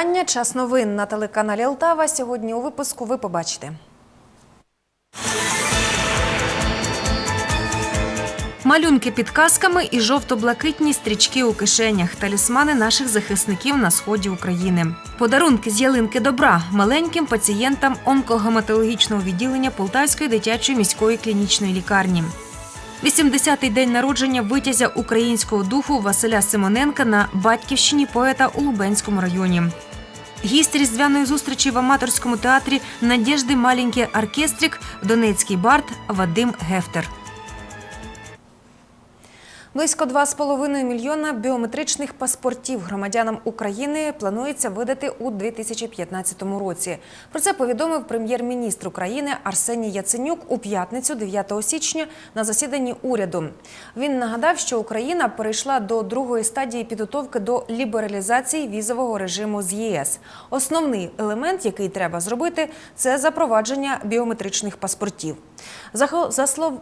вітання. Час новин на телеканалі Алтава. Сьогодні у випуску ви побачите. Малюнки під касками і жовто-блакитні стрічки у кишенях, талісмани наших захисників на сході України. Подарунки з ялинки добра маленьким пацієнтам онкогематологічного відділення Полтавської дитячої міської клінічної лікарні. 80-й день народження витязя українського духу Василя Симоненка на батьківщині поета у Лубенському районі. Гість різдвяної зустрічі в аматорському театрі Надіжди Маленький оркестрик Донецький бард Вадим Гефтер. Близько 2,5 мільйона біометричних паспортів громадянам України планується видати у 2015 році. Про це повідомив прем'єр-міністр України Арсеній Яценюк у п'ятницю, 9 січня, на засіданні уряду. Він нагадав, що Україна перейшла до другої стадії підготовки до лібералізації візового режиму з ЄС. Основний елемент, який треба зробити, це запровадження біометричних паспортів.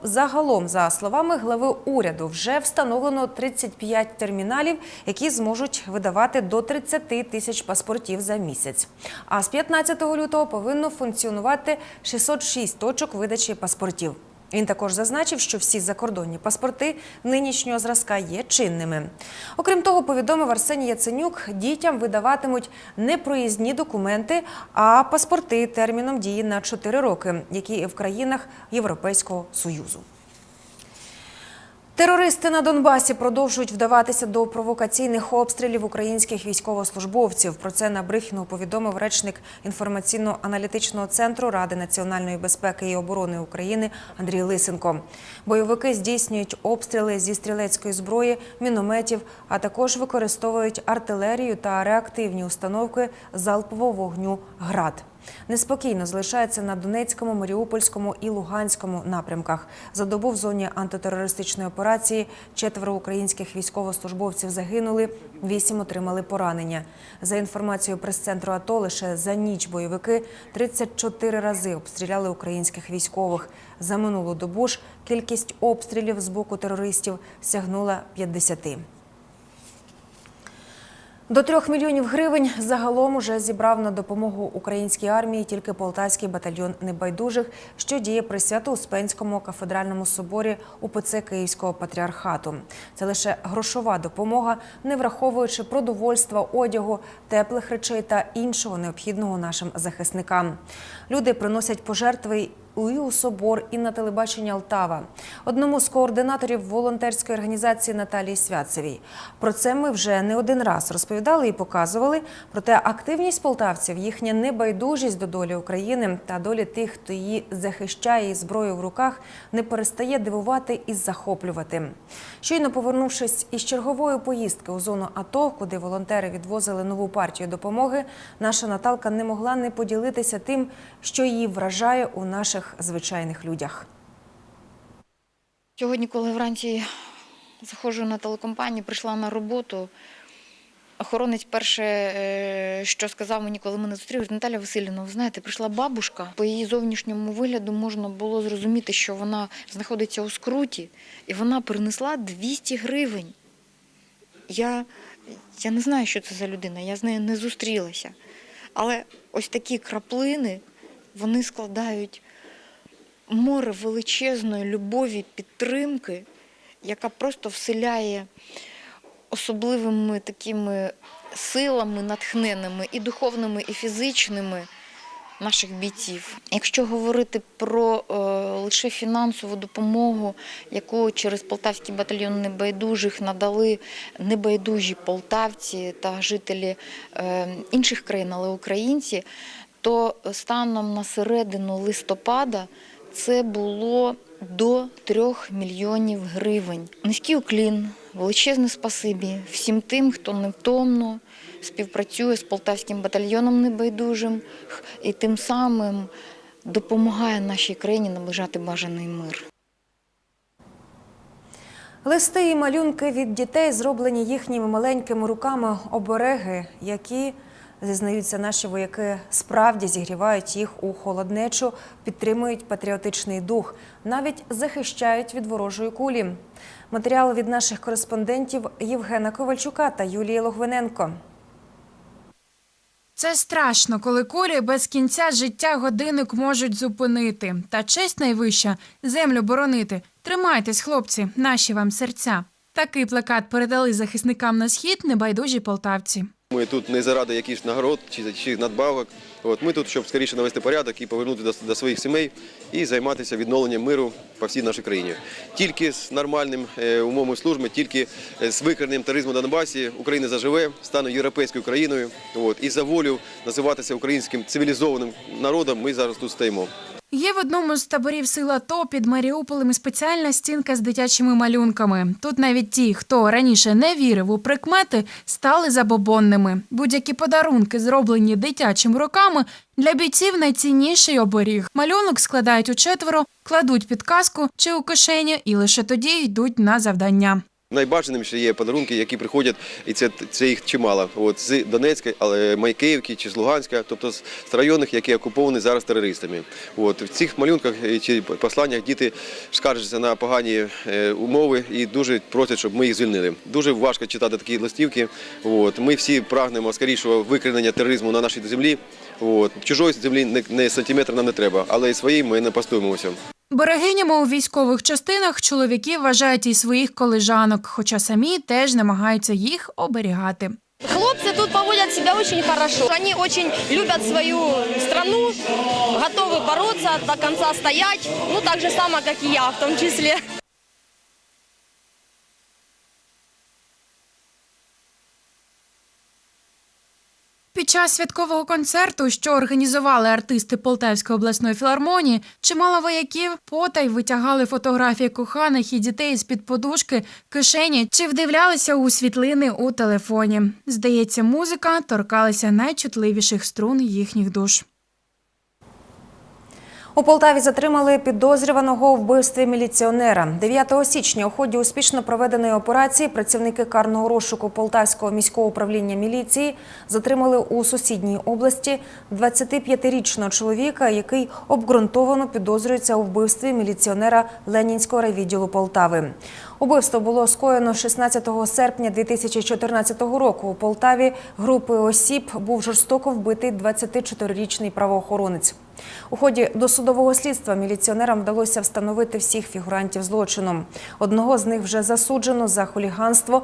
Загалом, за словами глави уряду, вже встановлено 35 терміналів, які зможуть видавати до 30 тисяч паспортів за місяць. А з 15 лютого повинно функціонувати 606 точок видачі паспортів. Він також зазначив, що всі закордонні паспорти нинішнього зразка є чинними. Окрім того, повідомив Арсеній Яценюк, дітям видаватимуть не проїзні документи, а паспорти терміном дії на 4 роки, які в країнах Європейського Союзу. Терористи на Донбасі продовжують вдаватися до провокаційних обстрілів українських військовослужбовців. Про це на брифінгу повідомив речник інформаційно-аналітичного центру Ради національної безпеки і оборони України Андрій Лисенко. Бойовики здійснюють обстріли зі стрілецької зброї, мінометів, а також використовують артилерію та реактивні установки залпового вогню ГРАД. Неспокійно залишається на Донецькому, Маріупольському і Луганському напрямках. За добу в зоні антитерористичної операції четверо українських військовослужбовців загинули, вісім отримали поранення. За інформацією прес-центру АТО, лише за ніч бойовики 34 рази обстріляли українських військових. За минулу добу ж кількість обстрілів з боку терористів сягнула 50. До трьох мільйонів гривень загалом уже зібрав на допомогу українській армії тільки Полтавський батальйон небайдужих, що діє при Свято-Успенському кафедральному соборі УПЦ Київського патріархату. Це лише грошова допомога, не враховуючи продовольства, одягу, теплих речей та іншого необхідного нашим захисникам. Люди приносять пожертви і у собор, і на телебачення Алтава. Одному з координаторів волонтерської організації Наталії Святцевій. Про це ми вже не один раз розповідали і показували. Проте активність полтавців, їхня небайдужість до долі України та долі тих, хто її захищає із зброєю в руках, не перестає дивувати і захоплювати. Щойно повернувшись із чергової поїздки у зону АТО, куди волонтери відвозили нову партію допомоги, наша Наталка не могла не поділитися тим, що її вражає у наших звичайних людях. Сьогодні, коли вранці заходжу на телекомпанію, прийшла на роботу. Охоронець перше, е, що сказав мені, коли мене говорить, Наталя Васильівна, ви знаєте, прийшла бабушка. По її зовнішньому вигляду можна було зрозуміти, що вона знаходиться у скруті, і вона принесла 200 гривень. Я, я не знаю, що це за людина, я з нею не зустрілася. Але ось такі краплини вони складають море величезної любові, підтримки, яка просто вселяє особливими такими силами натхненними і духовними, і фізичними наших бійців. Якщо говорити про е, лише фінансову допомогу, яку через Полтавський батальйон небайдужих надали небайдужі полтавці та жителі е, інших країн, але українці, то станом на середину листопада це було до 3 мільйонів гривень. Низький уклін, величезне спасибі всім тим, хто невтомно співпрацює з полтавським батальйоном небайдужим і тим самим допомагає нашій країні наближати бажаний мир. Листи і малюнки від дітей зроблені їхніми маленькими руками обереги, які зізнаються наші вояки, справді зігрівають їх у холоднечу, підтримують патріотичний дух, навіть захищають від ворожої кулі. Матеріал від наших кореспондентів Євгена Ковальчука та Юлії Логвиненко. Це страшно, коли кулі без кінця життя годинник можуть зупинити. Та честь найвища землю боронити. Тримайтесь, хлопці, наші вам серця. Такий плакат передали захисникам на схід небайдужі полтавці. Ми тут не заради якихось нагород чи, чи надбавок. От ми тут, щоб скоріше навести порядок і повернути до, до своїх сімей і займатися відновленням миру по всій нашій країні. Тільки з нормальним е, умовами служби, тільки е, з викоренням тероризму Донбасі Україна заживе, стане європейською країною. От і за волю називатися українським цивілізованим народом. Ми зараз тут стоїмо. Є в одному з таборів сил АТО під Маріуполем спеціальна стінка з дитячими малюнками. Тут навіть ті, хто раніше не вірив у прикмети, стали забобонними. Будь-які подарунки, зроблені дитячими руками, для бійців найцінніший оберіг. Малюнок складають у четверо, кладуть під каску чи у кишеню і лише тоді йдуть на завдання. Найбажаним ще є подарунки, які приходять, і це, це їх чимало. От з Донецька, але Майкеївки чи з Луганська, тобто з районів, які окуповані зараз терористами. От в цих малюнках е, чи посланнях діти скаржаться на погані е, умови і дуже просять, щоб ми їх звільнили. Дуже важко читати такі листівки. От ми всі прагнемо скорішого викоренення тероризму на нашій землі. От чужої землі не, не сантиметр нам не треба, але і своїй ми не постуємося. Берегинями у військових частинах чоловіки вважають і своїх колежанок, хоча самі теж намагаються їх оберігати. Хлопці тут поводять себе дуже хорошо. Вони очень люблять свою страну, готові боротися, до кінця стоять. Ну, так же само, як і я в тому числе. Під час святкового концерту, що організували артисти Полтавської обласної філармонії, чимало вояків потай витягали фотографії коханих і дітей з під подушки, кишені чи вдивлялися у світлини у телефоні. Здається, музика торкалася найчутливіших струн їхніх душ. У Полтаві затримали підозрюваного у вбивстві міліціонера. 9 січня у ході успішно проведеної операції працівники карного розшуку Полтавського міського управління міліції затримали у сусідній області 25-річного чоловіка, який обґрунтовано підозрюється у вбивстві міліціонера Ленінського райвідділу Полтави. Убивство було скоєно 16 серпня 2014 року. У Полтаві групою осіб був жорстоко вбитий 24-річний правоохоронець. У ході досудового слідства міліціонерам вдалося встановити всіх фігурантів злочину. Одного з них вже засуджено за хуліганство.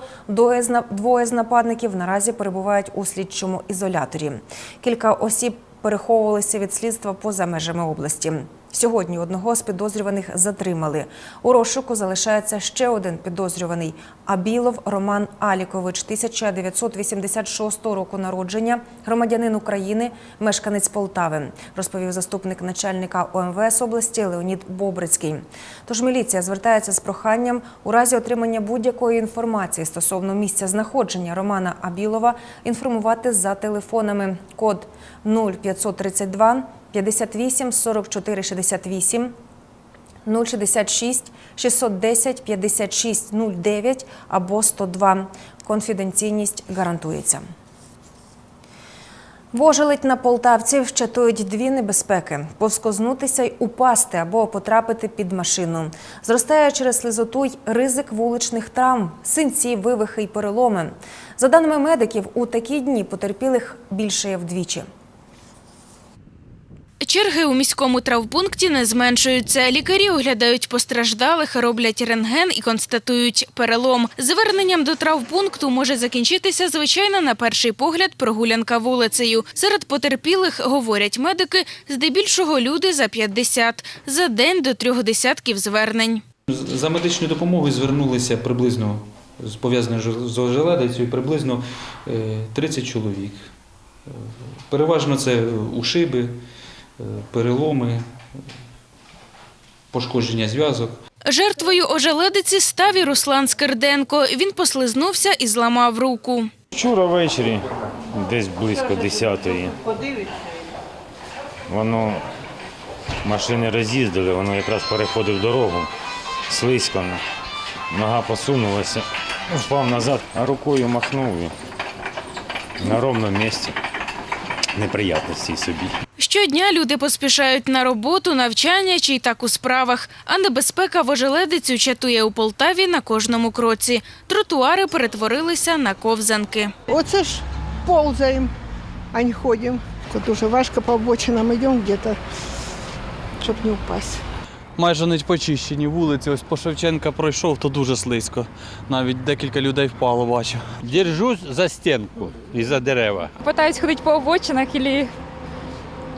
Двоє з нападників наразі перебувають у слідчому ізоляторі. Кілька осіб переховувалися від слідства поза межами області. Сьогодні одного з підозрюваних затримали. У розшуку залишається ще один підозрюваний – Абілов Роман Алікович, 1986 року народження, громадянин України, мешканець Полтави, розповів заступник начальника ОМВС області Леонід Бобрицький. Тож міліція звертається з проханням у разі отримання будь-якої інформації стосовно місця знаходження Романа Абілова інформувати за телефонами код 0532 58 44 68 066 610 56 09 або 102. Конфіденційність гарантується. Вожеледь на полтавців чатують дві небезпеки: повскознутися й упасти або потрапити під машину. Зростає через слизоту й ризик вуличних травм, синці, вивихи й переломи. За даними медиків, у такі дні потерпілих більше є вдвічі. Черги у міському травпункті не зменшуються. Лікарі оглядають постраждалих, роблять рентген і констатують перелом. Зверненням до травпункту може закінчитися звичайна на перший погляд прогулянка вулицею. Серед потерпілих, говорять медики, здебільшого люди за 50. За день до трьох десятків звернень. За медичною допомогою звернулися приблизно з пов'язаною з ожеледицею приблизно е, 30 чоловік. Е, Переважно це е, ушиби, е, переломи, е, пошкодження зв'язок. Жертвою ожеледиці став і Руслан Скирденко. Він послизнувся і зламав руку. Вчора ввечері, десь близько 10-ї, воно машини роз'їздили, воно якраз переходив дорогу слизько. Нога посунулася, впав назад, а рукою махнув на ровному місці. Неприятності собі. Щодня люди поспішають на роботу, навчання чи й так у справах. А небезпека вожеледицю чатує у Полтаві на кожному кроці. Тротуари перетворилися на ковзанки. Оце ж ползаємо. а не ходим. Тут уже важко по обочинам идем где-то, чтобы не упасть. майже не почищені вулиці. Ось по Шевченка пройшов, то дуже слизько. Навіть декілька людей впало, бачив. Держусь за стінку і за дерева. Питаюсь ходити по обочинах або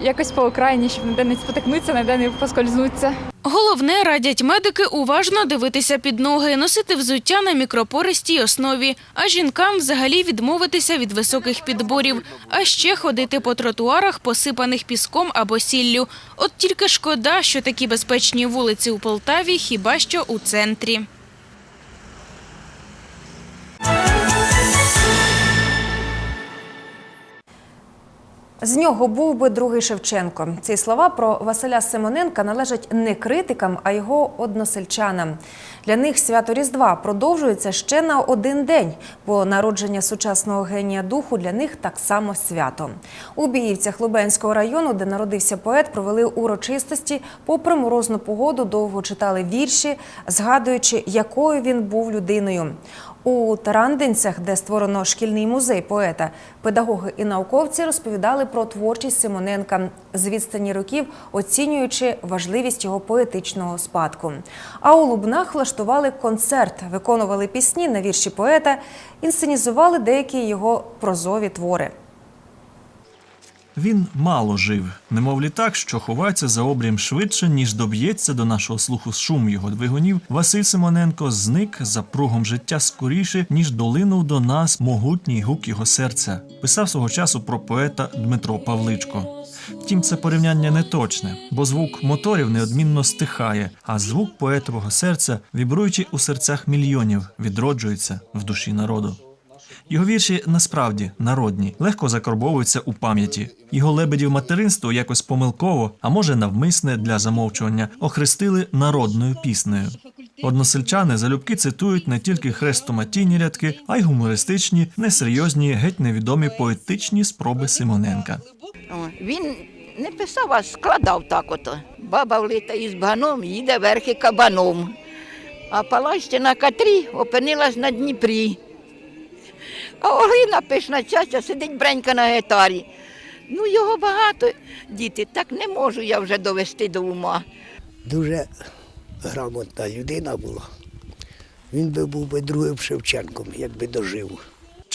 якось по окраїні, щоб ніде не спотикнутися, ніде не поскользнутися. Головне, радять медики уважно дивитися під ноги, носити взуття на мікропористій основі, а жінкам взагалі відмовитися від високих підборів, а ще ходити по тротуарах, посипаних піском або сіллю. От тільки шкода, що такі безпечні вулиці у Полтаві хіба що у центрі. З нього був би другий Шевченко. Ці слова про Василя Симоненка належать не критикам, а його односельчанам. Для них свято Різдва продовжується ще на один день, бо народження сучасного генія духу для них так само свято. У Біївцях Лубенського району, де народився поет, провели урочистості. Попри морозну погоду, довго читали вірші, згадуючи, якою він був людиною. У Тарандинцях, де створено шкільний музей поета, педагоги і науковці розповідали про творчість Симоненка з відстані років, оцінюючи важливість його поетичного спадку. А у Лубнах влаштували концерт, виконували пісні на вірші поета, інсценізували деякі його прозові твори. Він мало жив, немов літак, що ховається за обрієм швидше, ніж доб'ється до нашого слуху шум його двигунів. Василь Симоненко зник за пругом життя скоріше, ніж долинув до нас могутній гук його серця. Писав свого часу про поета Дмитро Павличко. Втім, це порівняння не точне, бо звук моторів неодмінно стихає, а звук поетового серця, вібруючи у серцях мільйонів, відроджується в душі народу. Його вірші насправді народні, легко закарбовуються у пам'яті. Його лебедів материнство якось помилково, а може навмисне для замовчування, охрестили народною піснею. Односельчани залюбки цитують не тільки хрестоматійні рядки, а й гумористичні, несерйозні, геть невідомі поетичні спроби Симоненка. Він не писав, а складав так ото. Баба влита із баганом, їде верхи кабаном. А палаща на катрі опинилась на Дніпрі. А Олина пишна чача сидить бренька на гітарі. Ну, його багато, діти, так не можу я вже довести до ума. Дуже грамотна людина була. Він би був би другим Шевченком, якби дожив.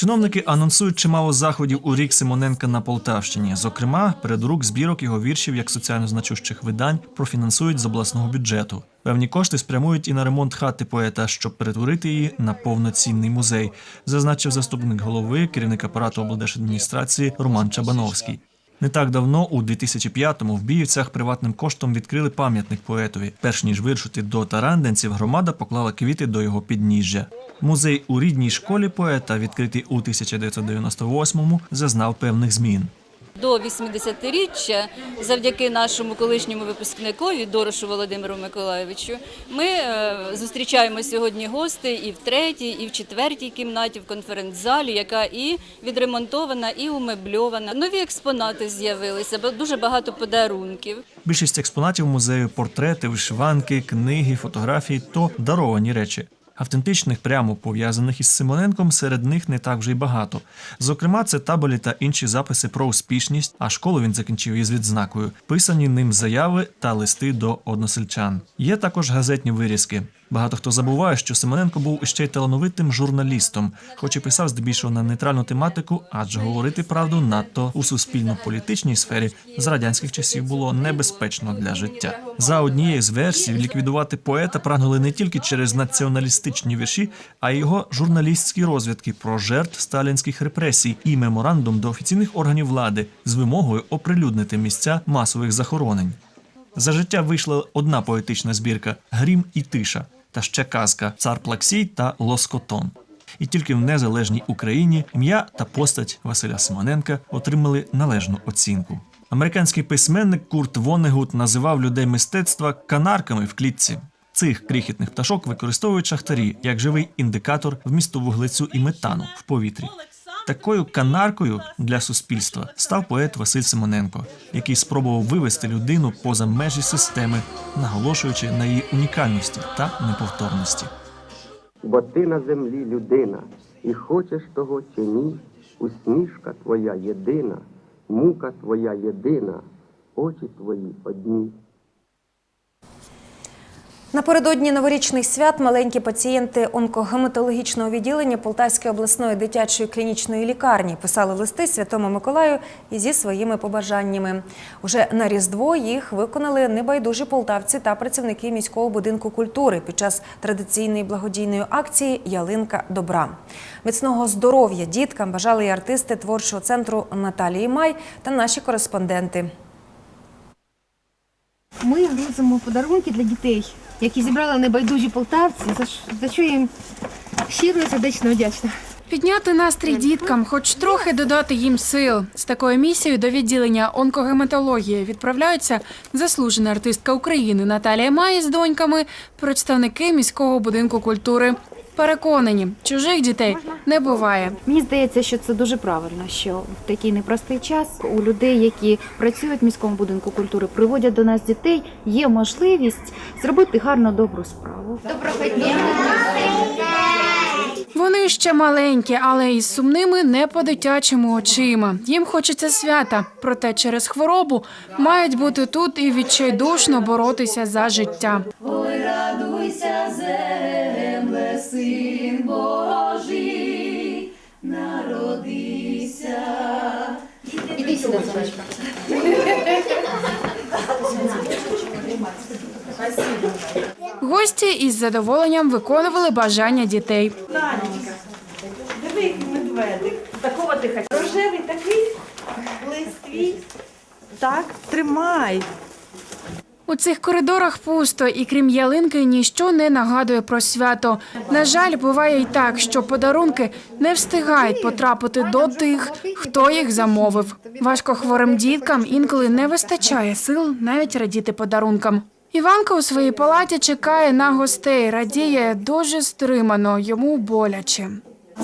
Чиновники анонсують чимало заходів у рік Симоненка на Полтавщині. Зокрема, передрук збірок його віршів як соціально значущих видань профінансують з обласного бюджету. Певні кошти спрямують і на ремонт хати поета, щоб перетворити її на повноцінний музей, зазначив заступник голови, керівник апарату облдержадміністрації Роман Чабановський. Не так давно, у 2005-му, в Біївцях приватним коштом відкрили пам'ятник поетові. Перш ніж вирушити до таранденців, громада поклала квіти до його підніжжя. Музей у рідній школі поета, відкритий у 1998-му, зазнав певних змін. До 80-річчя, завдяки нашому колишньому випускникові Дорошу Володимиру Миколаєвичу, ми е, зустрічаємо сьогодні гостей і в третій, і в четвертій кімнаті в конференц-залі, яка і відремонтована, і умебльована. Нові експонати з'явилися, дуже багато подарунків. Більшість експонатів музею портрети, вишиванки, книги, фотографії то даровані речі. Автентичних, прямо пов'язаних із Симоненком, серед них не так вже й багато. Зокрема, це табелі та інші записи про успішність, а школу він закінчив із відзнакою, писані ним заяви та листи до односельчан. Є також газетні вирізки. Багато хто забуває, що Симоненко був ще й талановитим журналістом, хоч і писав здебільшого на нейтральну тематику, адже говорити правду надто у суспільно-політичній сфері з радянських часів було небезпечно для життя. За однією з версій, ліквідувати поета прагнули не тільки через націоналістичні вірші, а й його журналістські розвідки про жертв сталінських репресій і меморандум до офіційних органів влади з вимогою оприлюднити місця масових захоронень. За життя вийшла одна поетична збірка Грім і тиша та ще казка Цар Плаксій та Лоскотон. І тільки в незалежній Україні ім'я та постать Василя Симоненка отримали належну оцінку. Американський письменник Курт Вонегут називав людей мистецтва канарками в клітці. Цих крихітних пташок використовують шахтарі як живий індикатор вмісту вуглецю і метану в повітрі. Такою канаркою для суспільства став поет Василь Симоненко, який спробував вивести людину поза межі системи, наголошуючи на її унікальності та неповторності. Бо ти на землі людина, і хочеш того чи ні, усмішка твоя єдина, мука твоя єдина, очі твої одні. Напередодні новорічних свят маленькі пацієнти онкогематологічного відділення Полтавської обласної дитячої клінічної лікарні писали листи Святому Миколаю і зі своїми побажаннями. Уже на Різдво їх виконали небайдужі полтавці та працівники міського будинку культури під час традиційної благодійної акції Ялинка добра. Міцного здоров'я діткам бажали і артисти творчого центру Наталії Май та наші кореспонденти. Ми грузимо подарунки для дітей, які зібрали небайдужі полтавці, за, ш- за що їм щиро і сердечно вдячна. Підняти настрій діткам, хоч трохи додати їм сил. З такою місією до відділення онкогематології відправляються заслужена артистка України Наталія Май з доньками, представники міського будинку культури. Переконані, чужих дітей не буває. Мені здається, що це дуже правильно, що в такий непростий час у людей, які працюють в міському будинку культури, приводять до нас дітей, є можливість зробити гарну добру справу. Доброго дня! Вони ще маленькі, але із сумними не по-дитячому очима. Їм хочеться свята, проте через хворобу мають бути тут і відчайдушно боротися за життя. Ой, радуйся, земле, син Божий, народися. Іди сюди, сонечко. Гості із задоволенням виконували бажання дітей. Нанечка, диви, який медведик. Такого ти хотів. Рожевий такий, лист твій. Так, тримай. У цих коридорах пусто, і крім ялинки, ніщо не нагадує про свято. На жаль, буває й так, що подарунки не встигають потрапити до тих, хто їх замовив. Важко хворим діткам інколи не вистачає сил навіть радіти подарункам. Іванка у своїй палаті чекає на гостей, радіє дуже стримано, йому боляче.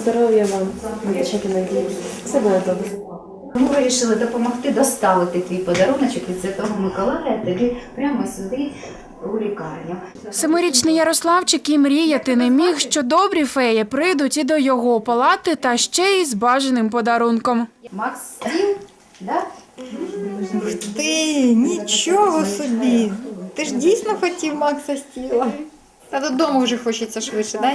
Здоров'я вам, дівчата. Все буде добре. Ми вирішили допомогти доставити твій подаруночок від Святого Миколая тобі прямо сюди у лікарню. Семирічний Ярославчик і мріяти не міг, що добрі феї прийдуть і до його палати, та ще й з бажаним подарунком. Макс стіл, да? Ти нічого собі. Ти ж дійсно хотів Макса Стіла. Та додому вже хочеться швидше, да?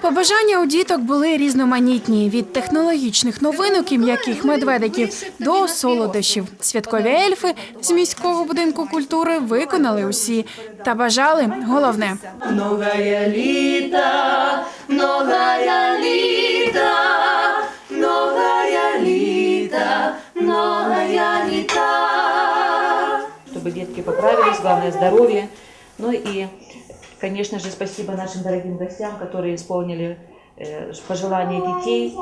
Побажання у діток були різноманітні від технологічних новинок і м'яких медведиків до солодощів. Святкові ельфи з міського будинку культури виконали усі та бажали головне. Многая літа, многая літа, многая літа, многая літа. чтобы детки поправились, главное здоровье. Ну и, конечно же, спасибо нашим дорогим гостям, которые исполнили э, пожелания детей,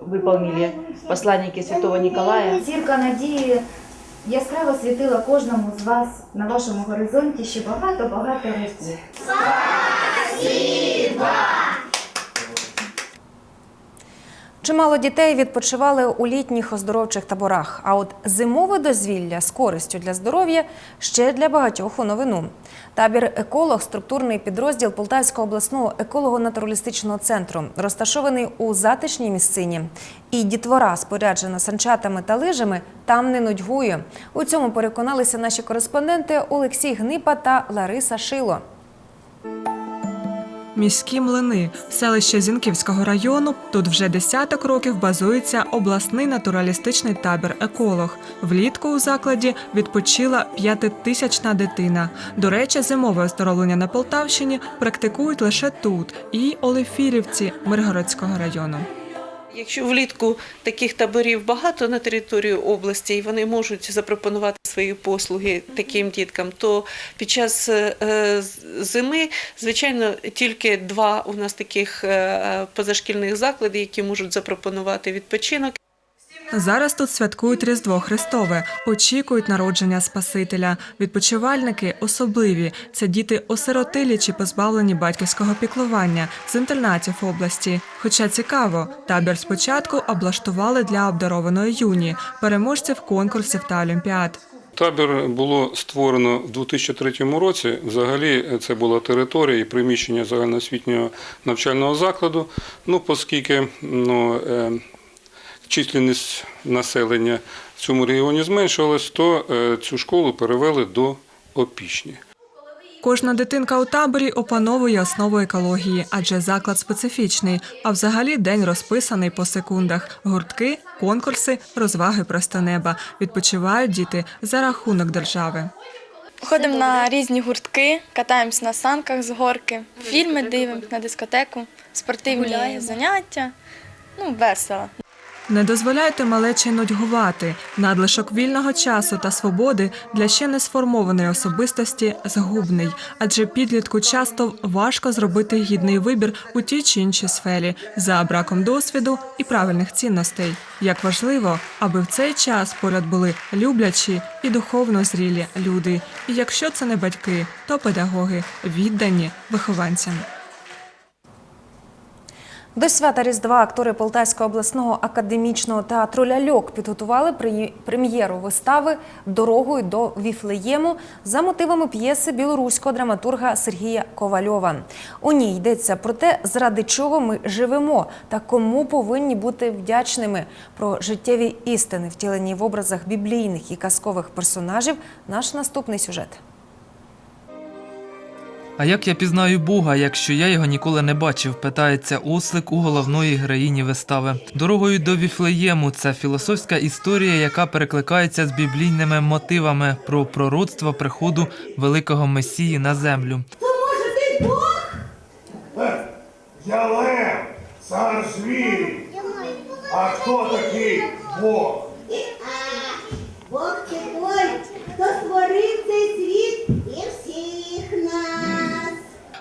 выполнили посланники Святого Николая. Зірка надії яскраво світила кожному з вас на вашому горизонті ще багато-багато років. Чимало дітей відпочивали у літніх оздоровчих таборах. А от зимове дозвілля з користю для здоров'я ще для багатьох у новину. Табір еколог структурний підрозділ Полтавського обласного еколого-натуралістичного центру, розташований у затишній місцині. І дітвора, споряджена санчатами та лижами, там не нудьгує. У цьому переконалися наші кореспонденти Олексій Гнипа та Лариса Шило. Міські млини, селище Зінківського району. Тут вже десяток років базується обласний натуралістичний табір еколог. Влітку у закладі відпочила п'ятитисячна дитина. До речі, зимове оздоровлення на Полтавщині практикують лише тут і Олефірівці Миргородського району. Якщо влітку таких таборів багато на території області, і вони можуть запропонувати свої послуги таким діткам, то під час е, зими, звичайно, тільки два у нас таких е, позашкільних заклади, які можуть запропонувати відпочинок. Зараз тут святкують Різдво Христове, очікують народження Спасителя. Відпочивальники особливі. Це діти осиротилі чи позбавлені батьківського піклування з інтернатів області. Хоча цікаво, табір спочатку облаштували для обдарованої юні, переможців конкурсів та олімпіад. Табір було створено в 2003 році. Взагалі це була територія і приміщення загальноосвітнього навчального закладу. Ну, оскільки ну, е, численність населення в цьому регіоні зменшувалось, то е, цю школу перевели до Опішні. Кожна дитинка у таборі опановує основу екології, адже заклад специфічний. А взагалі день розписаний по секундах: гуртки, конкурси, розваги просто неба. Відпочивають діти за рахунок держави. Ходимо на різні гуртки, катаємось на санках з горки, фільми дивимося на дискотеку, спортивні заняття. Ну, весело. Не дозволяйте малечі нудьгувати. Надлишок вільного часу та свободи для ще не сформованої особистості згубний, адже підлітку часто важко зробити гідний вибір у тій чи іншій сфері за браком досвіду і правильних цінностей. Як важливо, аби в цей час поряд були люблячі і духовно зрілі люди. І якщо це не батьки, то педагоги віддані вихованцям. До свята Різдва актори Полтавського обласного академічного театру Ляльок підготували прем'єру вистави Дорогою до Віфлеєму за мотивами п'єси білоруського драматурга Сергія Ковальова. У ній йдеться про те, заради чого ми живемо та кому повинні бути вдячними. Про життєві істини, втілені в образах біблійних і казкових персонажів. Наш наступний сюжет. А як я пізнаю Бога, якщо я його ніколи не бачив? питається ослик у головної героїні вистави. Дорогою до Віфлеєму це філософська історія, яка перекликається з біблійними мотивами про пророцтво приходу великого месії на землю. Може, ти Бог? Я Лев, цар звірів. А хто такий? Бог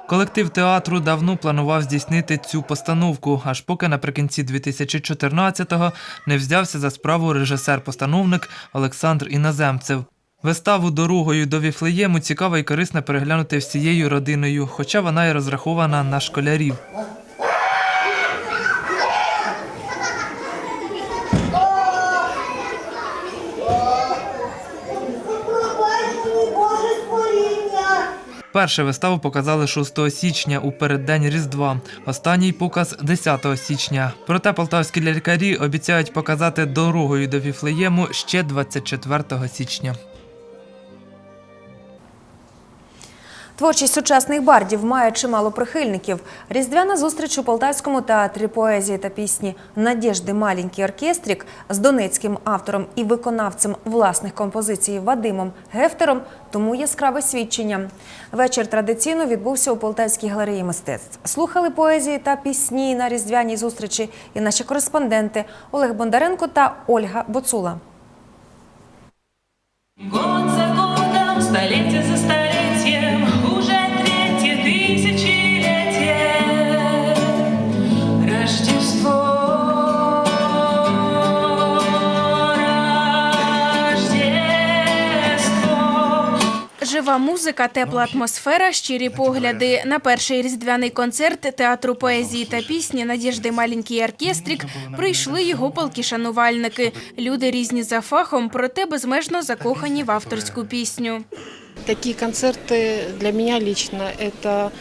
Колектив театру давно планував здійснити цю постановку, аж поки наприкінці 2014-го не взявся за справу режисер-постановник Олександр Іноземцев. Виставу дорогою до Віфлеєму цікаво і корисно переглянути всією родиною, хоча вона і розрахована на школярів. Перше виставу показали 6 січня у переддень Різдва, останній показ 10 січня. Проте полтавські лікарі обіцяють показати дорогою до Віфлеєму ще 24 січня. Творчість сучасних бардів має чимало прихильників. Різдвяна зустріч у Полтавському театрі поезії та пісні Надєжди Маленький оркестрік з донецьким автором і виконавцем власних композицій Вадимом Гефтером тому яскраве свідчення. Вечір традиційно відбувся у Полтавській галереї мистецтв. Слухали поезії та пісні на різдвяній зустрічі і наші кореспонденти Олег Бондаренко та Ольга Боцула. Год за годом, столетие за столетием, Жива музика, тепла атмосфера, щирі погляди. На перший різдвяний концерт театру поезії та пісні Надіжди Маленький оркестрік прийшли його палкі шанувальники. Люди різні за фахом, проте безмежно закохані в авторську пісню. Такие концерты для меня лично это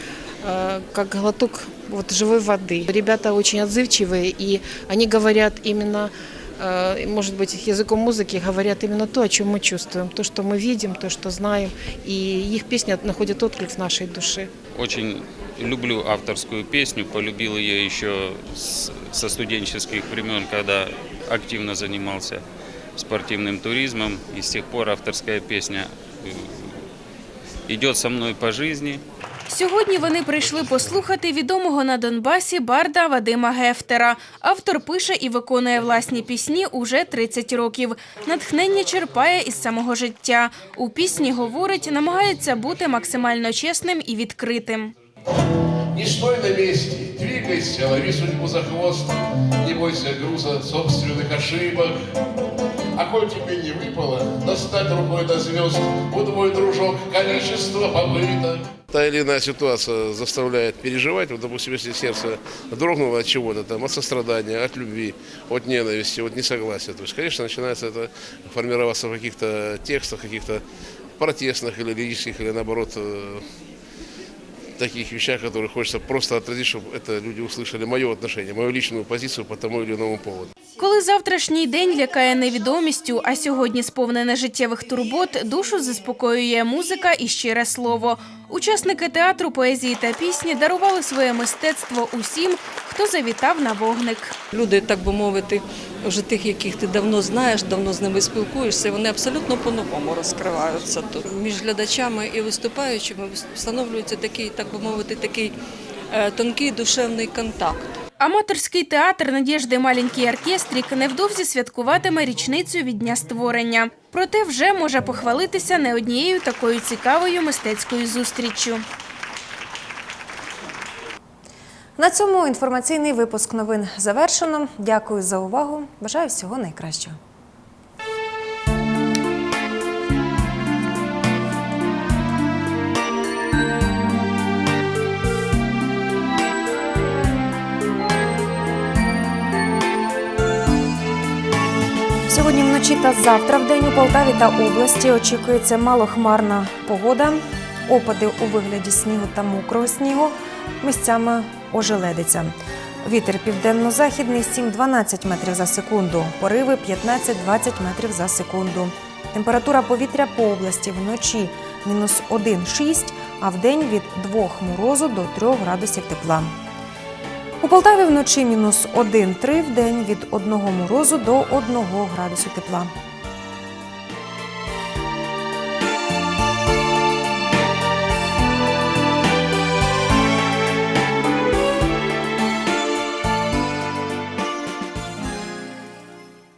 э, как глоток вот живой воды. Ребята очень отзывчивые, и они говорят именно, э, может быть, языком музыки говорят именно то, о чем мы чувствуем, то, что мы видим, то, что знаем, и их песня находит отклик в нашей душе. Очень люблю авторскую песню, полюбил ее еще со студенческих времен, когда активно занимался спортивным туризмом, и с тех пор авторская песня э, идет со мной по жизни. Сьогодні вони прийшли послухати відомого на Донбасі барда Вадима Гефтера. Автор пише і виконує власні пісні уже 30 років. Натхнення черпає із самого життя. У пісні говорить, намагається бути максимально чесним і відкритим. Не стой на месте, двигайся, лови судьбу за хвост, не бойся груза собственных ошибок. А коль тебе не выпало достать рукой до звезд, вот твой дружок, количество попыток. Та или иная ситуация заставляет переживать, вот, допустим, если сердце дрогнуло от чего-то, там, от сострадания, от любви, от ненависти, от несогласия, то есть, конечно, начинается это формироваться в каких-то текстах, каких-то протестных или лирических, или наоборот, э, таких вещах, которые хочется просто отразить, чтобы это люди услышали мое отношение, мою личную позицию по тому или иному поводу. Коли завтрашній день лякає невідомістю, а сьогодні сповнене життєвих турбот, душу заспокоює музика і щире слово. Учасники театру, поезії та пісні дарували своє мистецтво усім, хто завітав на вогник. Люди, так би мовити, вже тих, яких ти давно знаєш, давно з ними спілкуєшся, вони абсолютно по-новому розкриваються тут. Між глядачами і виступаючими встановлюється такий, так би мовити, такий е, тонкий душевний контакт. Аматорський театр Надіжди Маленький оркестрік невдовзі святкуватиме річницю від дня створення. Проте вже може похвалитися не однією такою цікавою мистецькою зустріччю. На цьому інформаційний випуск новин завершено. Дякую за увагу. Бажаю всього найкращого. Сьогодні вночі та завтра в день у Полтаві та області очікується малохмарна погода, опади у вигляді снігу та мокрого снігу, місцями ожеледиця. Вітер південно-західний 7-12 метрів за секунду, пориви 15-20 метрів за секунду. Температура повітря по області вночі мінус 1-6, а вдень від 2 морозу до 3 градусів тепла. У Полтаві вночі мінус 1-3, вдень від 1 морозу до 1 градусу тепла.